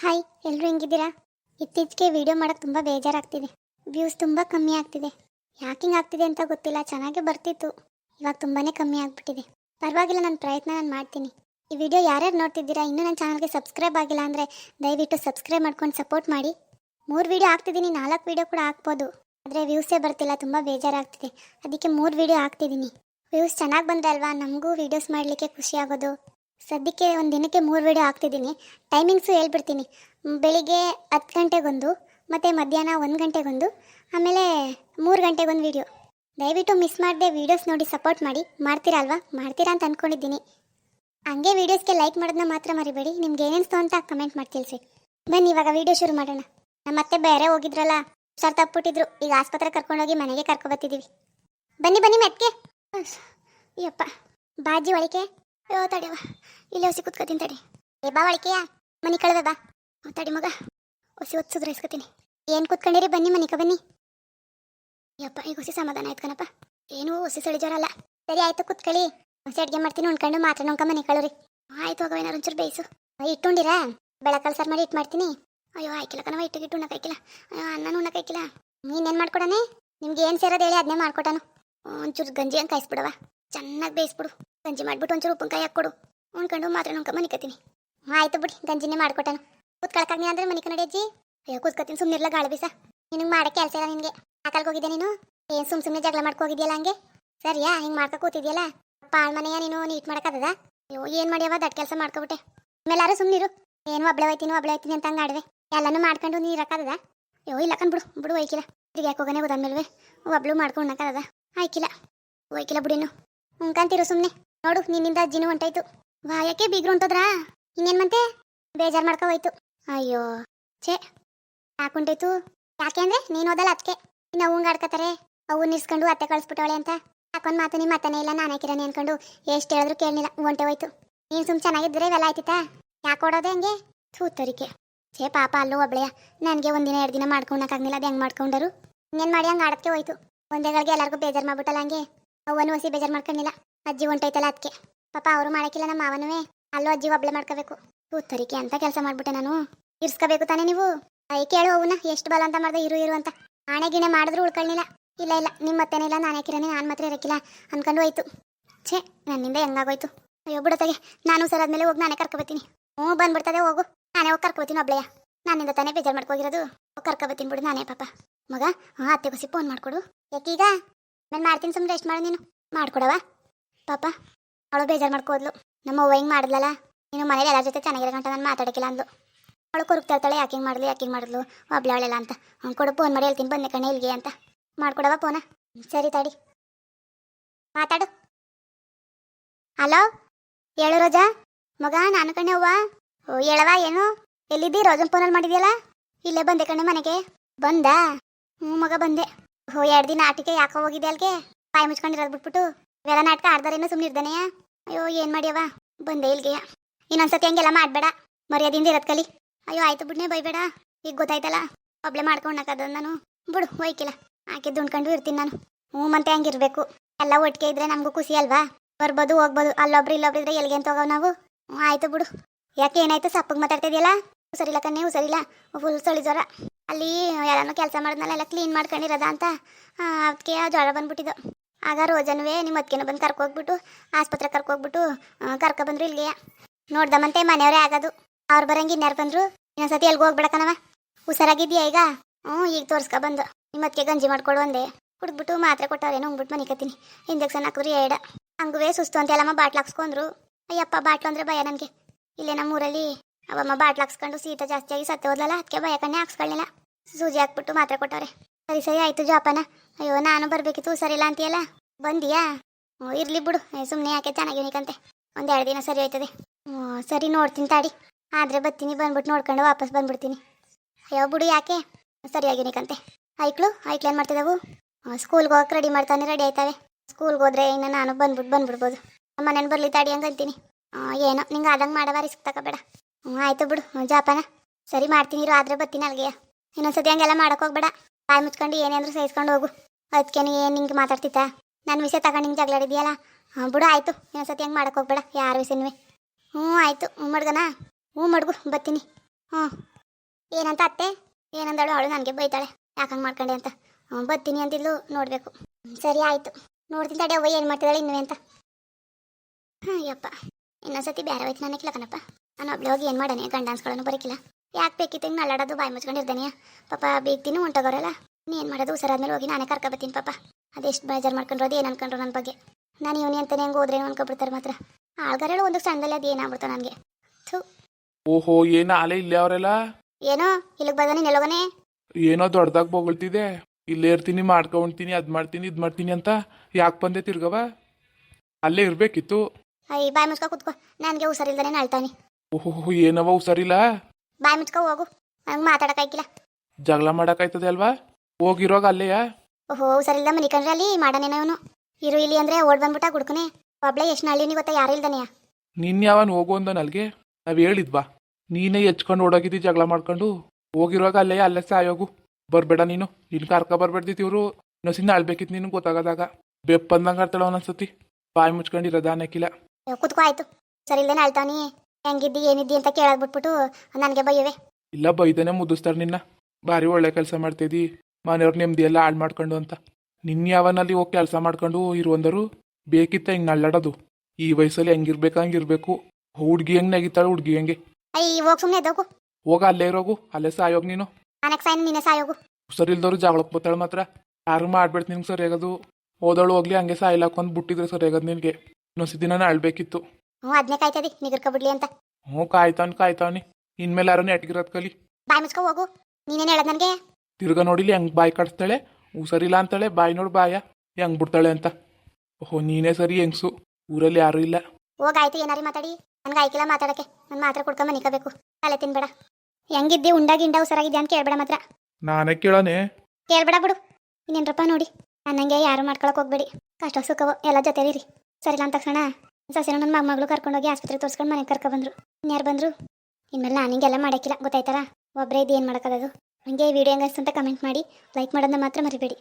Hi ಎಲ್ಲರೂ ಹೆಂಗಿದ್ದೀರಾ? ಇತ್ತೀಚೆಗೆ video ಮಾಡೋಕ್ಕೆ ತುಂಬ ಬೇಜಾರಾಗ್ತಿದೆ. ವ್ಯೂಸ್ ತುಂಬ ಕಮ್ಮಿ ಆಗ್ತಿದೆ. ಯಾಕೆ ಹಿಂಗೆ ಆಗ್ತಿದೆ ಅಂತ ಗೊತ್ತಿಲ್ಲ, ಚೆನ್ನಾಗೇ ಬರ್ತಿತ್ತು. ಇವಾಗ ತುಂಬಾ ಕಮ್ಮಿ ಆಗಿಬಿಟ್ಟಿದೆ. ಪರವಾಗಿಲ್ಲ ನನ್ನ ಪ್ರಯತ್ನ ನಾನು ಮಾಡ್ತೀನಿ. ಈ ವಿಡಿಯೋ ಯಾರ್ಯಾರು ನೋಡ್ತಿದ್ದೀರಾ, ಇನ್ನೂ ನನ್ನ ಚಾನಲ್ಗೆ ಸಬ್ಸ್ಕ್ರೈಬ್ ಆಗಿಲ್ಲ ಅಂದರೆ ದಯವಿಟ್ಟು ಸಬ್ಸ್ಕ್ರೈಬ್ ಮಾಡ್ಕೊಂಡು ಸಪೋರ್ಟ್ ಮಾಡಿ. ಮೂರು ವಿಡಿಯೋ ಹಾಕ್ತಿದ್ದೀನಿ ನಾಲ್ಕು ವಿಡಿಯೋ ಕೂಡ ಹಾಕ್ಬೋದು. ಆದರೆ ವ್ಯೂಸೇ ಬರ್ತಿಲ್ಲ, ತುಂಬ ಬೇಜಾರಾಗ್ತಿದೆ. ಅದಕ್ಕೆ ಮೂರು ವಿಡಿಯೋ ಹಾಕ್ತಿದ್ದೀನಿ ವ್ಯೂಸ್ ಚೆನ್ನಾಗಿ ಬಂದ್ರೆ ಅಲ್ವಾ? ನಮಗೂ ವೀಡಿಯೋಸ್ ಮಾಡಲಿಕ್ಕೆ ಖುಷಿ ಆಗೋದು. ಸದ್ಯಕ್ಕೆ ಒಂದು ದಿನಕ್ಕೆ ಮೂರು ವಿಡಿಯೋ ಹಾಕ್ತಿದ್ದೀನಿ. ಟೈಮಿಂಗ್ಸು ಹೇಳ್ಬಿಡ್ತೀನಿ. ಬೆಳಿಗ್ಗೆ ಹತ್ತು ಗಂಟೆಗೊಂದು, ಮತ್ತು ಮಧ್ಯಾಹ್ನ ಒಂದು ಗಂಟೆಗೊಂದು, ಆಮೇಲೆ ಮೂರು ಗಂಟೆಗೊಂದು ವೀಡಿಯೋ ದಯವಿಟ್ಟು ಮಿಸ್ ಮಾಡದೆ ವೀಡಿಯೋಸ್ ನೋಡಿ ಸಪೋರ್ಟ್ ಮಾಡಿ. ಮಾಡ್ತೀರಾ ಅಲ್ವಾ? ಮಾಡ್ತೀರಾ ಅಂತ ಅಂದ್ಕೊಂಡಿದ್ದೀನಿ ಹಂಗೆ ವೀಡಿಯೋಸ್ಗೆ ಲೈಕ್ ಮಾಡೋದನ್ನ ಮಾತ್ರ ಮರಿಬೇಡಿ. ನಿಮ್ಗೆ ಏನೇನಿಸ್ತು ಅಂತ ಕಮೆಂಟ್ ಮಾಡಿ ತಿಳಿಸಿ ಬನ್ನಿ, ಇವಾಗ ವೀಡಿಯೋ ಶುರು ಮಾಡೋಣ. ನಮ್ಮ ಮತ್ತೆ ಬೇರೆ ಹೋಗಿದ್ರಲ್ಲ, ಸರ್ ತಪ್ಪಿಟ್ಟಿದ್ರು. ಈಗ ಆಸ್ಪತ್ರೆ ಕರ್ಕೊಂಡೋಗಿ ಮನೆಗೆ ಕರ್ಕೊಬತ್ತಿದ್ದೀವಿ ಬನ್ನಿ ಬನ್ನಿ ಮೆತ್ಗೆ. ಯಪ್ಪ. ಬಾಜಿ ಒಳಿಕೆ ಅಯ್ಯೋ ತಡಿಯವ ಇಲ್ಲಿ ಹೊಸಿ ಕುತ್ಕೋತೀನಿ ತಡಿ. ಏ, ಬಾ ಒಳಿಕೆಯಾ ಮನೆ ಕಳವೆ ಬಾ. ತಡಿ ಮಗ. ಹೊಸಿ ಹೊತ್ತು ಸುಧಾರಿಸ್ಕೊತೀನಿ ಏನು ಕುತ್ಕೊಂಡಿರಿ? ಬನ್ನಿ ಮನಿಕ ಬನ್ನಿ. ಯಪ್ಪ, ಈಗ ಹೊಸಿ ಸಮಾಧಾನ ಆಯ್ತು ಕಣಪ್ಪ. ಏನು ಹೊಸಿ ಸಳಿ ಜ್ವರ ಅಲ್ಲ ಸರಿ ಆಯ್ತು, ಕುತ್ಕೊಳ್ಳಿ. ಹೊಸಿ ಅಡುಗೆ ಮಾಡ್ತೀನಿ, ಉಣ್ಕೊಂಡು ಮಾತ್ರ ನೋಡ್ಕ ಮನೆ ಕಳೋರಿ. ಆಯ್ತು ಹೋಗವ ಏನಾರು ಒಂಚೂರು ಬೇಯಿಸು. ಇಟ್ಟುಂಡಿರ ಬೆಳಕಲ್ ಸರ್ ಮಾಡಿ ಇಟ್ ಮಾಡ್ತೀನಿ. ಅಯ್ಯೋ ಆಯ್ಕಿಲ್ಲ ಕಣವ ಇಟ್ಟಿಗೆ ಇಟ್ಟು ಉಣ್ಣಕ್ಕಾಯ್ಕಿಲ್ಲ ಅಯ್ಯೋ, ಅನ್ನನೂ ಉಣ್ಣಕ್ಕಾಯ್ಕಿಲ್ಲ ನೀನೇನು ಮಾಡ್ಕೊಡನೆ? ನಿಮ್ಗೆ ಏನು ಸೇರೋದು ಹೇಳಿ ಅದನ್ನೇ ಮಾಡ್ಕೊಟಾನು ಒಂಚೂರು ಗಂಜಿ ಹಂಗೆ ಕಾಯಿಸ್ಬಿಡವ ಚೆನ್ನಾಗಿ ಬೇಯಿಸ್ಬಿಡು. ಗಂಜಿ ಮಾಡಿಬಿಟ್ಟು ಒಂಚೂರು ಉಪ್ಪಿನಕಾಯಿ ಹಾಕ್ಕೊಡು. ಉಣ್ಕೊಂಡು ಮಾತ್ರ ನೋಡ್ಕ ಮನಿಕತ್ತೀನಿ ಆಯ್ತು ಬಿಡಿ, ಗಂಜಿನೇ ಮಾಡ್ಕೊಟ್ಟನು. ಕೂತ್ಕೊಳಕಾಗ್ನಿ ಅಂದ್ರೆ ಮನಿಕ ಅಜ್ಜಿ. ಅಯ್ಯೋ, ಕೂತ್ಕೊತೀನಿ ಸುಮ್ಮನಿರ್ಲ ಗಾಳಿ ಬೀಸ. ನಿನಗೆ ಮಾಡಕ್ಕೆ ಕೆಲಸ ಇಲ್ಲ ನಿನಗೆ. ಆಕಲ್ಗೆ ಹೋಗಿದ್ದೆ ನೀನು? ಏನು ಸುಮ್ ಸುಮ್ಮನೆ ಜಗಳ ಮಾಡ್ಕೊ ಹೋಗಿದ್ಯಲ್ಲ ಹಂಗೆ? ಸರಿಯಾ, ಹಿಂಗೆ ಮಾಡ್ಕೊ ಕೂತಿದ್ಯಲ್ಲ? ಪಾಳ್ ಮನೆಯ ನೀನು, ನೀಟ್ ಮಾಡೋಕ್ಕಾಗದ ಅಯ್ಯೋ, ಏನು ಮಾಡ್ಯವ? ದಟ್ ಕೆಲಸ ಮಾಡ್ಕೊಬಿಟ್ಟೆ. ಆಮೇಲಾರು ಸುಮ್ಮನಿರು ಏನು ಒಬ್ಳೆ ಹೋಯ್ತೀನಿ ಒಬ್ಳೆ ಹೋಯ್ತೀನಿ ಅಂತ ಹಂಗೆ ಆಡ್ವೆ. ಎಲ್ಲನೂ ಮಾಡ್ಕೊಂಡು ನೀರಕ್ಕದ ಅಯ್ಯೋ, ಇಲ್ಲ ಕಂಡು ಬಿಡು ಬಿಡು, ಒಯ್ಕಿಲ್ಲ. ತಿರ್ಗಿ ಯಾಕೆ ಹೋಗನೆ ಗೊತ್ತಾದ್ಮೇಲೆ ಒಬ್ಳು ಮಾಡ್ಕೊಂಡು ಹಾಕದ ಆಯ್ಕಿಲ್ಲ ಒಯ್ಕಿಲ್ಲ. ಬಿಡಿನು ಉಂಕಂತಿರು ಸುಮ್ಮನೆ ನೋಡು, ನಿನ್ನಿಂದ ಅಜ್ಜಿನೂ ಹೊಂಟಾಯ್ತು. ವಾಯಕ್ಕೆ ಬೀಗ್ರು ಹೊಂಟೋದ್ರಾ? ಇನ್ನೇನು ಮತ್ತೆ? ಬೇಜಾರು ಮಾಡ್ಕೊ ಹೋಯ್ತು. ಅಯ್ಯೋ, ಛೇ ಯಾಕುಂಟಾಯ್ತು ಯಾಕೆ ಅಂದ್ರೆ ನೀನು ಓದಲ್ಲ ಅದಕ್ಕೆ ಇನ್ನು ಅವಂಗ ಆಡ್ಕೋತಾರೆ. ಅವು ನಿಲ್ಸ್ಕೊಂಡು ಅತ್ತೆ ಕಳಿಸ್ಬಿಟ್ಟವಳೆ ಅಂತ. ಹಾಕೊಂಡು ಮಾತು ನಿಮ್ಮ ಅತ್ತನೇ ಇಲ್ಲ, ನಾನೇ ಕಿರಣಿ ಅನ್ಕೊಂಡು ಎಷ್ಟು ಹೇಳಿದ್ರು ಕೇಳಲಿಲ್ಲ ಹೊಂಟೆ ಹೋಯ್ತು. ನೀನು ಸುಮ್ ಚೆನ್ನಾಗಿದ್ರೆ ಇವೆಲ್ಲ ಆಯ್ತಿತ್ತಾ? ಯಾಕೆ ಓಡೋದೆ ಹಂಗೆ? ಥೂತರಿಕೆ ಛೇ, ಪಾಪ, ಅಲ್ಲೂ ಒಬ್ಳೆಯ ನನಗೆ ಒಂದಿನ ಎರಡು ದಿನ ಮಾಡ್ಕೊಳಕ್ಕಾಗಲಿಲ್ಲ ಅದು ಹೆಂಗೆ ಮಾಡ್ಕೊಂಡರು? ಇನ್ನೇನು ಮಾಡಿ ಹಂಗೆ ಆಡಕ್ಕೆ ಹೋಯ್ತು. ಒಂದೇಗಳಿಗೆ ಎಲ್ಲರಿಗೂ ಬೇಜಾರು ಮಾಡ್ಬಿಟ್ಟಲ್ಲ ಹಂಗೆ. ಅವನು ಹಸಿ ಬೇಜಾರು ಮಾಡ್ಕೊಂಡಿಲ್ಲ. ಅಜ್ಜಿ ಹೊಂಟೈತಲ್ಲ ಅದಕ್ಕೆ ಪಾಪ ಅವರು ಮಾಡಕ್ಕಿಲ್ಲ ನಮ್ಮ ಮಾವನವೇ. ಅಲ್ಲೂ ಅಜ್ಜಿ ಒಬ್ಳೆ ಮಾಡ್ಕೋಬೇಕು. ಕೂತರಿಕೆ ಅಂತ ಕೆಲಸ ಮಾಡ್ಬಿಟ್ಟೆ ನಾನು. ಇರ್ಸ್ಕೋಬೇಕು ತಾನೇ ನೀವು? ಅಯ್ಯ, ಕೇಳು ಅವನ್ನ ಎಷ್ಟು ಬಲ ಅಂತ ಮಾಡ್ದೆ ಇರು ಇರು ಅಂತ. ಆಣೆ ಗಿಣೆ ಮಾಡಿದ್ರು ಉಳ್ಕೊಳ್ಳಿಲ್ಲ ಇಲ್ಲ ಇಲ್ಲ. ನಿಮ್ಮ ಮತ್ತೇನೇ ಇಲ್ಲ. ನಾನು ಕಿರಣಿ ನಾನು ಮಾತ್ರ ಇರಕ್ಕಿಲ್ಲ ಅನ್ಕೊಂಡು ಹೋಯ್ತು. ಛೇ, ನನ್ನಿಂದ ಹೆಂಗಾಗೋಯ್ತು? ಅಯ್ಯೋ ಬಿಡತ್ತಾಗೆ ನಾನು ಸರ್ ಆದ್ಮೇಲೆ ಹೋಗಿ ನಾನೇ ಕರ್ಕೊಬತ್ತೀನಿ. ಹ್ಞೂ, ಬಂದ್ಬಿಡ್ತದೆ, ಹೋಗು. ನಾನೇ ಹೋಗಿ ಕರ್ಕೊಬತ್ತೀನಿ ಒಬ್ಳೆಯ. ನಾನಿಂದ ತಾನೇ ಬೇಜಾರು ಮಾಡ್ಕೋಗಿರೋದು. ಹೋಗಿ ಕರ್ಕೊಬತ್ತೀನಿ ಬಿಡು ನಾನೇ ಪಾಪ. ಮಗ ಹಾಂ ಬಸಿ ಫೋನ್ ಮಾಡ್ಕೊಡು. ಯಾಕೀಗ? ನಾನು ಮಾಡ್ತೀನಿ ಸುಮ್ಮನೆ ರೆಸ್ಟ್ ಮಾಡು ನೀನು. ಮಾಡ್ಕೊಡವ ಪಾಪ, ಅವಳು ಬೇಜಾರು ಮಾಡ್ಕೋದ್ಲು. ನಮ್ಮ ಅವ್ವ ಹಿಂಗೆ ಮಾಡಿದ್ಲಲ್ಲ? ನೀನು ಮನೇಲಿ ಎಲ್ಲರ ಜೊತೆ ಚೆನ್ನಾಗಿರೋ ಗಂಟ ನಾನು ಮಾತಾಡಕ್ಕಿಲ್ಲ ಅಂದ್ಲು. ಅವಳು ಕುರುಕ್ತಾ ಇರ್ತಾಳೆ, ಯಾಕೆ ಹಿಂಗೆ ಮಾಡಿದ್ಲು, ಯಾಕೆ ಮಾಡಿದ್ಲು? ಅಂತ. ಅವ್ನು ಕೊಡು ಫೋನ್ ಮಾಡಿ ಹೇಳ್ತೀನಿ, ಬಂದೆ ಕಣೆ ಇಲ್ಲಿಗೆ ಅಂತ. ಮಾಡ್ಕೊಡವ ಫೋನ ಸರಿ ತಾಡಿ. ಮಾತಾಡು. ಹಲೋ? ಹೇಳು ರೋಜಾ. ಮಗ, ನಾನು ಕಣೆ ಅವ್ವ. ಓ ಹೇಳವ ಏನು? ಎಲ್ಲಿದ್ದಿ? ರೋಜನ್ ಫೋನಲ್ಲಿ ಮಾಡಿದ್ಯಲ್ಲ? ಇಲ್ಲೇ ಬಂದೆ ಕಣೆ ಮನೆಗೆ. ಬಂದಾ? ಹ್ಞೂ ಮಗ ಬಂದೆ. ಹೋ ಎರಡು ದಿನ ಆಟಿಕೆ ಯಾಕೋ ಹೋಗಿದೆ ಅಲ್ಗೆ? ಬಾಯಿ ಮುಚ್ಕೊಂಡಿರೋದು ಬಿಟ್ಬಿಟ್ಟು. ಇವೆಲ್ಲ ನಾಟಕ ಆಡ್ದಾರೇನೋ ಸುಮ್ಮನೆ ಇರ್ದಾನೆಯಾ? ಅಯ್ಯೋ, ಏನು ಮಾಡ್ಯವ ಬಂದೆ ಇಲ್ಗೆಯ ಇನ್ನೊಂದ್ಸತಿ ಹಂಗೆಲ್ಲ ಮಾಡಬೇಡ. ಮರ್ಯಾದಿಂದ ಇರೋದ್ ಕಲಿ. ಅಯ್ಯೋ, ಆಯ್ತು ಬಿಡ್ನೆ, ಬೈಬೇಡ. ಈಗ ಗೊತ್ತಾಯ್ತಲ್ಲ? ಒಬ್ಳೆ ಮಾಡ್ಕೊಂಡಾಕದ ನಾನು. ಬಿಡು, ಹೋಯ್ಕಿಲ್ಲ. ಆಕೆ ದುಂಡ್ಕೊಂಡು ಇರ್ತೀನಿ ನಾನು. ಹ್ಞೂ, ಮತ್ತೆ ಹಂಗಿರ್ಬೇಕು. ಎಲ್ಲ ಒಟ್ಟಿಗೆ ಇದ್ರೆ ನಮಗೂ ಖುಷಿ ಅಲ್ವಾ? ಬರ್ಬೋದು, ಹೋಗ್ಬೋದು. ಅಲ್ಲೊಬ್ರು ಇಲ್ಲೊಬ್ರು ಇದ್ರೆ ಎಲ್ಲಿಗೆ ಅಂತ ಹೋಗವ್ ನಾವು? ಹ್ಞೂ, ಆಯ್ತು ಬಿಡು. ಯಾಕೆ ಏನಾಯ್ತು? ಸಪ್ಪಗೆ ಮಾತಾಡ್ತಿದ್ಯಲ್ಲ? ಹುಷಾರಿಲ್ಲ ಕಣ್ಣೆ ಹುಷಾರಿಲ್ಲ ಫುಲ್ ಸೊಳಿ ಜ್ವರ. ಅಲ್ಲಿ ಯಾರನ್ನೋ ಕೆಲಸ ಮಾಡಿದ್ನಲ್ಲ, ಎಲ್ಲ ಕ್ಲೀನ್ ಮಾಡ್ಕೊಂಡಿರೋದ ಅಂತ. ಅದಕ್ಕೆ ಜ್ವರ ಬಂದ್ಬಿಟ್ಟಿದ್ದು. ಆಗ ರೋಜನ್ವೇ ನಿಮ್ಮ ಅತ್ತಿಗೆನ ಬಂದು ಕರ್ಕೋಗ್ಬಿಟ್ಟು ಆಸ್ಪತ್ರೆ ಕರ್ಕೋಗ್ಬಿಟ್ಟು ಕರ್ಕೊ ಬಂದ್ರು ಇಲ್ಲಿಗೆ. ನೋಡ್ದಮ್ಮಂತೆ ಮನೆಯವರೇ ಆಗೋದು. ಅವ್ರು ಬರಂಗಿ ಇನ್ಯಾರು ಬಂದರು? ಇನ್ನೊಂದ್ಸತಿ ಎಲ್ಗೂ ಹೋಗ್ಬಿಡಕನವ ಹುಷಾರಾಗಿದ್ಯಾ ಈಗ? ಹ್ಞೂ ಈಗ ತೋರ್ಸ್ಕೊ ಬಂದು. ನಿಮ್ಮ ಅತ್ತಿಗೆ ಗಂಜಿ ಮಾಡ್ಕೊಡು ಒಂದೇ ಕುಡ್ಬಿಟ್ಟು ಮಾತ್ರೆ ಕೊಟ್ಟವ್ರೇನೋ ಉಂಗ್ಬಿಟ್ಟು ಮನಿಕತ್ತೀನಿ ಇಂಜೆಕ್ಷನ್ ಹಾಕಿದ್ರು ಏಡ ಹಂಗುವೇ ಸುಸ್ತು ಅಂತ ಎಲ್ಲಮ್ಮ ಬಾಟ್ಲು ಹಾಕ್ಸ್ಕೊಂಡ್ರು ಅಯ್ಯಪ್ಪ, ಬಾಟ್ಲು ಅಂದರೆ ಭಯ ನನಗೆ. ಇಲ್ಲೇ ನಮ್ಮ ಊರಲ್ಲಿ ಅವಮ್ಮ ಬಾಟ್ಲು ಹಾಕ್ಸ್ಕೊಂಡು ಸೀತ ಜಾಸ್ತಿ ಆಗಿ ಸತ್ತೆ ಹೋದಲ್ಲ ಅದಕ್ಕೆ ಭಯ ಕಣ್ಣೆ ಹಾಕ್ಸ್ಕೊಳ್ಳಿಲ್ಲ ಸೂಜಿ ಹಾಕ್ಬಿಟ್ಟು ಮಾತ್ರೆ ಕೊಟ್ಟವ್ರೆ. ಸರಿ ಸರಿ, ಆಯ್ತು ಜಾಪನ. ಅಯ್ಯೋ, ನಾನು ಬರ್ಬೇಕಿತ್ತು ಸರಿಲ್ಲ ಅಂತೀಯಲ್ಲ? ಬಂದಿಯಾ? ಹ್ಞೂ ಇರ್ಲಿ ಬಿಡು. ಸುಮ್ಮನೆ ಯಾಕೆ ಚೆನ್ನಾಗಿನಿಕಂತೆ ಒಂದು ಎರಡು ದಿನ ಸರಿ ಹೋಯ್ತದೆ. ಹ್ಞೂ ಸರಿ, ನೋಡ್ತೀನಿ ತಾಡಿ. ಆದರೆ ಬರ್ತೀನಿ, ಬಂದ್ಬಿಟ್ಟು ನೋಡ್ಕೊಂಡು ವಾಪಸ್ ಬಂದ್ಬಿಡ್ತೀನಿ. ಅಯ್ಯೋ, ಬಿಡು ಯಾಕೆ? ಸರಿಯಾಗಿನಿಕಂತೆ ಐಕ್ಳು ಐಕ್ಳು ಏನು ಮಾಡ್ತಿದ್ದವು? ಸ್ಕೂಲ್ಗೆ ಹೋಗಕ್ಕೆ ರೆಡಿ ಮಾಡ್ತಾನೆ ರೆಡಿ ಆಯ್ತವೆ. ಸ್ಕೂಲ್ಗೆ ಹೋದ್ರೆ ಇನ್ನು ನಾನು ಬಂದ್ಬಿಟ್ಟು ಬಂದ್ಬಿಡ್ಬೋದು. ಮನೇನು ಬರಲಿ ತಾಡಿ ಹಂಗಂತೀನಿ. ಏನೋ, ನಿಂಗೆ ಆದಂಗೆ ಮಾಡವ ರಿಸ್ಕ್ ತಗೋಬೇಡ. ಹ್ಞೂ ಆಯ್ತು ಬಿಡು, ಜಾಪನ. ಸರಿ ಮಾಡ್ತೀನಿ ಇರು, ಆದರೆ ಬರ್ತೀನಿ ಅಲ್ಲಿಗೆ. ಇನ್ನೊಂದ್ಸತಿ ಹಂಗೆಲ್ಲ ಮಾಡಕ್ ಹೋಗ್ಬೇಡ. ಬಾಯಿ ಮುಚ್ಕೊಂಡು ಏನೇಂದ್ರೂ ಸಹಿಸ್ಕೊಂಡು ಹೋಗು. ಅದಕ್ಕೆ ಏನು ಹಿಂಗೆ ಮಾತಾಡ್ತಿತ್ತ ನನ್ನ ವಿಷಯ ತಗೊಂಡು ಹಿಂಗೆ ಜಗಳಾಡಿದ್ಯಲ್ಲ ಹಾಂ, ಬಿಡು, ಆಯಿತು. ಇನ್ನೊಂದ್ಸತಿ ಹಂಗೆ ಮಾಡಕ್ ಹೋಗ್ಬೇಡ. ಯಾರ ವಿಷಯನೂ ಹ್ಞೂ, ಆಯಿತು. ಹ್ಞೂ, ಮಡ್ಗನ? ಹ್ಞೂ, ಮಡ್ಗು, ಬರ್ತೀನಿ. ಹ್ಞೂ. ಏನಂತ ಅತ್ತೆ? ಏನಂದಳು ಅವಳು ನನಗೆ ಬೈತಾಳೆ. ಯಾಕಂಗೆ ಮಾಡ್ಕೊಂಡೆ ಅಂತ? ಹ್ಞೂ ಬತ್ತೀನಿ ಅಂತಿದ್ಲು ನೋಡಬೇಕು. ಸರಿ, ಆಯಿತು. ನೋಡ್ತೀನಿ ತಡೆ ಅವ್ವ, ಏನು ಮಾಡ್ತಿದ್ದಾಳೆ ಇನ್ನೂ ಅಂತ. ಹಾಂ ಯಪ್ಪ. ಇನ್ನೊಂದ್ಸತಿ ಬೇರೆ ಹೋಯ್ತು ನನಗೆ ಕಿಲಕನಪ್ಪ. ನಾನು ಒಬ್ಳೆ ಹೋಗಿ ಏನು ಮಾಡೋಣ ಗಂಡ ಬರೋಕಿಲ್ಲ. ಯಾಕೆ ಬೇಕಿತ್ತು ಹಿಂಗೆ ನಲ್ಲಾಡೋದು ಬಾಯಿ ಮುಚ್ಕೊಂಡಿರ್ದಾನೆಯ ಪಾಪ ಬೀಗ್ತೀನಿ ಹೊಂಟೋಗೋರಲ್ಲ ನೀನು ಏನು ಮಾಡೋದು? ಹುಷಾರಾದ್ಮೇಲೆ ಹೋಗಿ ನಾನೇ ಕರ್ಕೊಬತ್ತೀನಿ ಪಾಪ. ಅದೆಷ್ಟು ಬೇಜಾರು ಮಾಡ್ಕೊಂಡಿರೋದು ಏನು ಅನ್ಕೊಂಡ್ರು ನನ್ನ ಬಗ್ಗೆ. ನಾನು ಇವನಿ ಅಂತಾನೆ ಹೆಂಗೆ ಹೋದ್ರೇನು ಅನ್ಕೊಬಿಡ್ತಾರೆ ಮಾತ್ರ. ಆಳ್ಗಾರೇಳು ಒಂದು ಸಣ್ಣದಲ್ಲಿ ಅದು ಏನಾಗ್ಬಿಡ್ತಾವೆ ನನಗೆ. ಥೂ. ಓಹೋ ಏನು ಆಲೆ ಇಲ್ಲೇ ಅವರೆಲ್ಲ? ಏನೋ ಇಲ್ಲಿಗೆ ಬಂದ ನೀನು ಎಲ್ಲೋಗನೆ. ಏನೋ ದೊಡ್ಡದಾಗ ಬೊಗಳ್ತಿದೆ. ಇಲ್ಲೇ ಇರ್ತೀನಿ ಮಾಡ್ಕೊಂತೀನಿ ಅದ್ ಮಾಡ್ತೀನಿ ಇದ್ ಮಾಡ್ತೀನಿ ಅಂತ ಯಾಕೆ ಬಂದೆ ತಿರ್ಗವ? ಅಲ್ಲೇ ಇರ್ಬೇಕಿತ್ತು. ಅಯ್ಯ ಬಾಯ್ ಮುಚ್ಕೊ ಕೂತ್ಕೋ. ನನಗೆ ಹುಷಾರಿಲ್ದಾನೆ ಅಳ್ತಾನೆ ಓಹೋ ಏನವ ಹುಷಾರಿಲ್ಲ? ಬಾಯಿ ಮುಚ್ಕೊ ಹೋಗು. ಹಂಗೆ ಮಾತಾಡೋಕ್ಕಾಗಿಲ್ಲ. ಜಗಳ ಮಾಡಕ್ಕಾಯ್ತದೆ ಅಲ್ವಾ? ಹೋಗಿರೋಗ ಅಲ್ಲೇ ಓಹೋ ಸರಿಲ್ಲ ಮನಿ ಕಂಡ್ರೆ ಅಲ್ಲಿ. ಮಾಡನೇನ ಇವನು. ಇರು ಇಲ್ಲಿ ಅಂದ್ರೆ ಓಡ್ ಬಂದ್ಬಿಟ್ಟ ಗುಡ್ಕನೆ. ಒಬ್ಳೆ ಎಷ್ಟು ನಳ್ಳಿನಿ ಗೊತ್ತಾ? ಯಾರು ಇಲ್ದಾನೆಯ? ನಿನ್ನ ಯಾವನ್ ಹೋಗು ಅಂದ ನಲ್ಗೆ ನಾವ್ ಹೇಳಿದ್ವಾ. ನೀನೇ ಹೆಚ್ಕೊಂಡು ಓಡೋಗಿದ್ದಿ ಜಗಳ ಮಾಡ್ಕೊಂಡು? ಹೋಗಿರುವಾಗ ಅಲ್ಲೇ ಅಲ್ಲೇ ಸಾಯೋಗು. ಬರ್ಬೇಡ ನೀನು. ನಿನ್ ಕರ್ಕ ಬರ್ಬೇಡ್ದಿತ್ತು ಇವರು. ನೊಸಿನ ಅಳ್ಬೇಕಿತ್ತು ನೀನು ಗೊತ್ತಾಗದಾಗ. ಬೆಪ್ಪಂದಂಗ ಆಡ್ತಾಳ ಒಂದೊಂದ್ಸತಿ ಬಾಯಿ ಮುಚ್ಕೊಂಡಿರೋದ ಅನ್ನಕ್ಕಿಲ್ಲ ಕುತ್ಕೋ ಕೂತ್ಕೋ ಆಯ್ತು. ಸರಿ ಇಲ್ದೇನೆ ಅಳ್ತಾವನಿ ಹೆಂಗಿದ್ದಿ ಏನಿದ್ದಿ ಅಂತ ಕೇಳೋದ್ ಬಿಟ್ಬಿಟ್ಟು ನನಗೆ ಬೈಯುವೆ. ಇಲ್ಲ ಬೈದನೆ ಮುದ್ದಿಸ್ತಾರೆ ನಿನ್ನ. ಭಾರಿ ಒಳ್ಳೆ ಕೆಲಸ ಮಾಡ್ತಿದ್ದಿ. ಮನೆಯವ್ರ ನೆಮ್ಮದಿ ಎಲ್ಲ ಹಾಳು ಮಾಡ್ಕೊಂಡು ಅಂತ. ನಿನ್ನ ಯಾವನಲ್ಲಿ ಹೋಗಿ ಕೆಲಸ ಮಾಡ್ಕೊಂಡು ಇರುವಂದರು ಬೇಕಿತ್ತ ಹಿಂಗೆ ನಳ್ಳಾಡೋದು ಈ ವಯಸ್ಸಲ್ಲಿ ಹೆಂಗಿರ್ಬೇಕು ಹಂಗಿರ್ಬೇಕು. ಹುಡ್ಗಿ ಹೆಂಗ್ ನಗಿತಾಳೆ ಹುಡ್ಗಿ ಹೆಂಗೆ? ಅಯ್ಯ ಹೋಗ್ ಸುಮ್ಮನೆ ಎದ್ದೋಗು. ಹೋಗ ಅಲ್ಲೇ ಇರೋಗು. ಅಲ್ಲೇ ಸಾಯೋಗ್ ನೀನು. ನನಗೆ ಸಾಯ್ ನೀನೇ ಸಾಯೋಗು. ಹುಷಾರಿಲ್ದವ್ರು ಜಗಳಕ್ಕೆ ಬತ್ತಾಳ ಮಾತ್ರ. ಯಾರು ಮಾಡ್ಬೇಡ್ತು ನಿಂಗೆ ಸರಿಯಾಗದು. ಓದೋಳು ಹೋಗ್ಲಿ ಹಂಗೆ ಸಾಯಿಲಾಕೊಂಡ್ ಬಿಟ್ಟಿದ್ರೆ ಸರಿಯಾಗದು ನಿನಗೆ. ಇನ್ನೊಂದ್ಸಿ ದಿನ ಅಳ್ಬೇಕಿತ್ತು. ಹ್ಞೂ ಅದನ್ನೇ ಕಾಯ್ತದಿ ನಿಗರ್ಕೊಬಿಡ್ಲಿ ಅಂತ. ಹ್ಞೂ ಕಾಯ್ತಾವ್ನಿ ಕಾಯ್ತಾವ್ನಿ ಇನ್ಮೇಲೆ ಯಾರು ನೆಟ್ಗಿರೋದ್ ಕಲಿ. ಬಾಯಿ ಮುಚ್ಕೊ ಹೋಗು. ನೀನೇನು ಹೇಳೋದು ನನಗೆ? ತಿರ್ಗಾ ನೋಡಿಲಿ ಹೆಂಗ್ ಬಾಯಿ ಕಟ್ಸ್ತಾಳೆ ಹುಷಾರಿಲ್ಲ ಅಂತಾಳೆ ಬಾಯಿ ನೋಡು ಬಾಯ. ಹೆಂಗ್ ಬಿಡ್ತಾಳೆ ಅಂತ. ಓಹೋ ನೀನೇ ಸರಿ ಹೆಂಗ್ಸು. ಊರಲ್ಲಿ ಯಾರು ಇಲ್ಲ. ಹೋಗಾಯ್ತು ಏನಾರಿ ಮಾತಾಡಿ? ನನ್ಗೆ ಆಯ್ಕಿಲ್ಲ ಮಾತಾಡಕ್ಕೆ. ನಾನು ಮಾತ್ರ ಕುಡ್ಕೊಂಬ ಮನಿಕಬೇಕು ತಲೆ ತಿನ್ಬೇಡ. ಹೆಂಗಿದ್ದಿ ಉಂಡ ಗಿಂಡ ಹುಷಾರಾಗಿದ್ಯಾ ಅಂತ ಕೇಳ್ಬೇಡ ಮಾತ್ರ. ನಾನೇ ಕೇಳನೆ. ಕೇಳ್ಬೇಡ ಬಿಡು. ಇನ್ನೇನ್ರಪ್ಪ ನೋಡಿ. ನನ್ನಂಗೆ ಯಾರು ಮಾಡ್ಕೊಳಕ್ ಹೋಗ್ಬೇಡಿ. ಕಷ್ಟ ಸುಖವೋ ಎಲ್ಲ ಜೊತೆಲಿರಿ. ಸರಿಲ್ಲ ಅಂತ ತಕ್ಷಣ ಸಸಿನ ನನ್ನ ಮಗಳು ಕರ್ಕೊಂಡೋಗಿ ಆಸ್ಪತ್ರೆಗೆ ತೋರಿಸ್ಕೊಂಡು ಮನೆಗೆ ಕರ್ಕೊ ಬಂದ್ರು. ಇನ್ಯಾರು ಬಂದ್ರು? ಇನ್ಮೇಲೆ ನಾನು ಹಿಂಗೆಲ್ಲ ಮಾಡಕ್ಕಿಲ್ಲ ಗೊತ್ತಾಯ್ತಾರ ಒಬ್ಬರೇ ಇದು ಏನು ಮಾಡೋಕ್ಕದು ಹಂಗೆ ವಿಡಿಯೋ ಹೆಂಗಸ್ತು ಅಂತ ಕಮೆಂಟ್ ಮಾಡಿ ಲೈಕ್ ಮಾಡೋದನ್ನ ಮಾತ್ರ ಮರಿಬೇಡಿ.